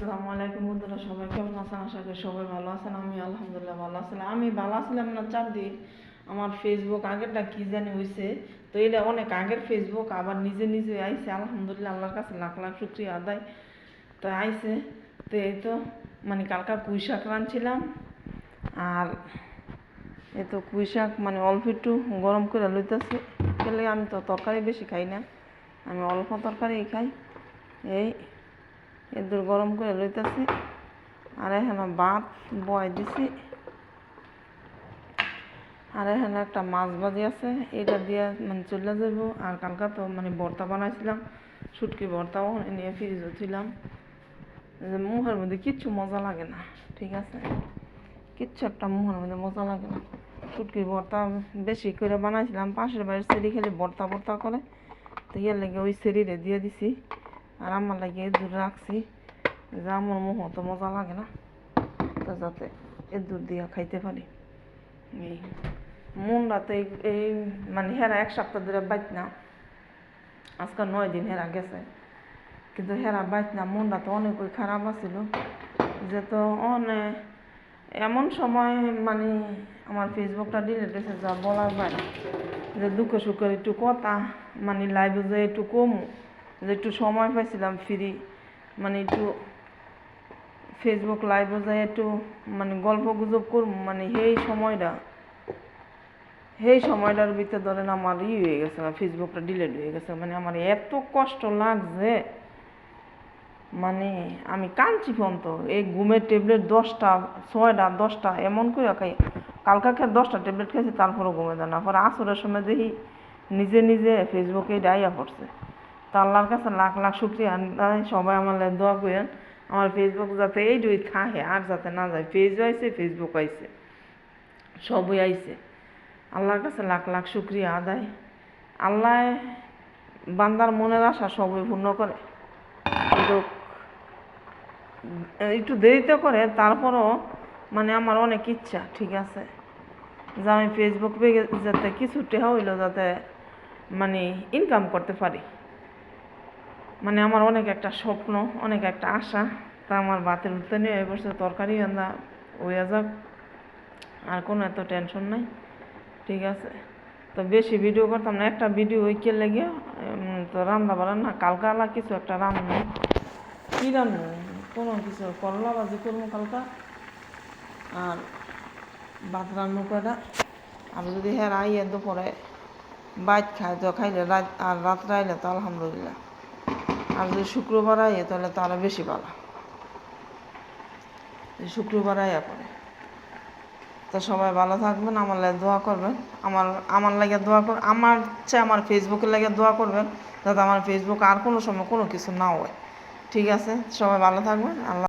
আসসালামু আলাইকুম বন্ধুরা, সবাই কেমন আছেন? আশা করি সবাই ভালো আছেন আমি আলহামদুলিল্লাহ ভালো আছিলাম আমি ভালো আছিলাম না চার দিন আমার ফেসবুক আগেরটা কি জানি হয়েছে তো এটা অনেক আগের ফেসবুক আবার নিজে নিজে আইছে, আলহামদুলিল্লাহ আল্লাহর কাছে লাখ লাখ শুক্রিয়া আদায়। তো আইছে, তো এই তো মানে কালকা পুঁই শাক রাঁধছিলাম, আর এই তো পুঁই শাক মানে অল্প একটু গরম করে লইতেছি, খেলে আমি তো তরকারি বেশি খাই না, আমি অল্প তরকারি খাই, এই এদুর গরম করে লইতেছি। আর এখানে ভাত বয় দিছি। আর এখানে একটা মাছ ভাজি আছে, এটা দিয়ে মানে চলে যাব আর কালকা তো মানে ভর্তা বানাইছিলাম, শুটকি ভর্তাও নিয়ে ফ্রিজে যে মুখের মধ্যে কিচ্ছু মজা লাগে না, ঠিক আছে? কিচ্ছু একটা মুখের মধ্যে মজা লাগে না। শুটকির ভর্তা বেশি করে বানাইছিলাম, পাশের বাড়ির সেরি খেলে ভর্তা ভর্তা করে। তো ইয়ে লেগে ওই সেরিরে দিয়ে দিছি। আর আমার লাগে দূর রাখছি। যে আমার মুখ তো মজা লাগে না, তো যাতে দুধ দিয়ে খাইতে পারি। এই মনটা এই এই মানে হেরা এক সপ্তাহ ধরে বাইত না। আজকাল নয় দিন হেরা গেছে। কিন্তু হেরা বাইত না মনটা তো অনেকই খারাপ আছিল। যে তো অনেক এমন সময় মানে আমার ফেসবুকটা ডিলিট হয়েছে, যা বলার বাইরে। যে দুঃখ সুখের একটু কথা মানে লাইভে যে একটু কম। যে একটু সময় পাইছিলাম ফ্রি মানে একটু ফেসবুক লাইভে যাই একটু মানে গল্প গুজব করব মানে সেই সময়টা, সেই সময়টার ভিতরে ধরেন আমার ই হয়ে গেছে ফেসবুকটা ডিলেট হয়ে গেছে মানে আমার এত কষ্ট লাগছে মানে আমি কাঁদছি ফোন তো এই ঘুমের ট্যাবলেট দশটা, ছয়টা, দশটা, এমন করে খাই, কালকা খেয়ে দশটা ট্যাবলেট খেয়েছি তারপরে ঘুমে দেয় না, পরে আসরের সময় দেখি নিজে নিজে ফেসবুকে ডাইয়া পড়ছে। তো আল্লাহর কাছে লাখ লাখ শুক্রিয়া। সবাই আমার দোয়া করেন। আমার ফেসবুক যাতে এই দুই থাকে আর যাতে না যায়। পেজও আইছে ফেসবুক আইছে। সবই আইছে। আল্লাহর কাছে লাখ লাখ শুক্রিয়া আদায়। আল্লাহ বান্দার মনের আশা সবই পূর্ণ করে। একটু দেরিতে করে, তারপরও মানে আমার অনেক ইচ্ছা, ঠিক আছে? যে আমি ফেসবুক পেয়ে যাতে কিছু টেহা হইল, যাতে মানে ইনকাম করতে পারি। মানে আমার অনেক একটা স্বপ্ন, অনেক একটা আশা। তা আমার বাতের উঠতে নিয়ে এবছর তরকারি রান্না হইয়া যাক। আর কোনো এত টেনশন নাই। ঠিক আছে। তো বেশি ভিডিও করতাম না, একটা ভিডিও ওইকে লেগে তো রান্না বান্না কালকা আলা কিছু একটা রান্না কী রান্না কোনো কিছু, করলা বাজি করব কালকা। আর ভাত রান্না করে আর যদি হ্যাঁ আইয়ে দুপুরে বাইট খায়, তো খাইলে রাত, আর রাত্রে আইলে তো আলহামদুলিল্লাহ। আর যদি শুক্রবার আইয়ে তাহলে তো বেশি ভালো শুক্রবার আইয়া পরে। তা সবাই ভালো থাকবেন, আমার লাগে দোয়া করবেন। আমার আমার লাগে দোয়া কর, আমার চেয়ে আমার ফেসবুকের লাগে দোয়া করবেন, যাতে আমার ফেসবুক আর কোনো সময় কোনো কিছু না হয়। ঠিক আছে? সবাই ভালো থাকবেন, আল্লাহ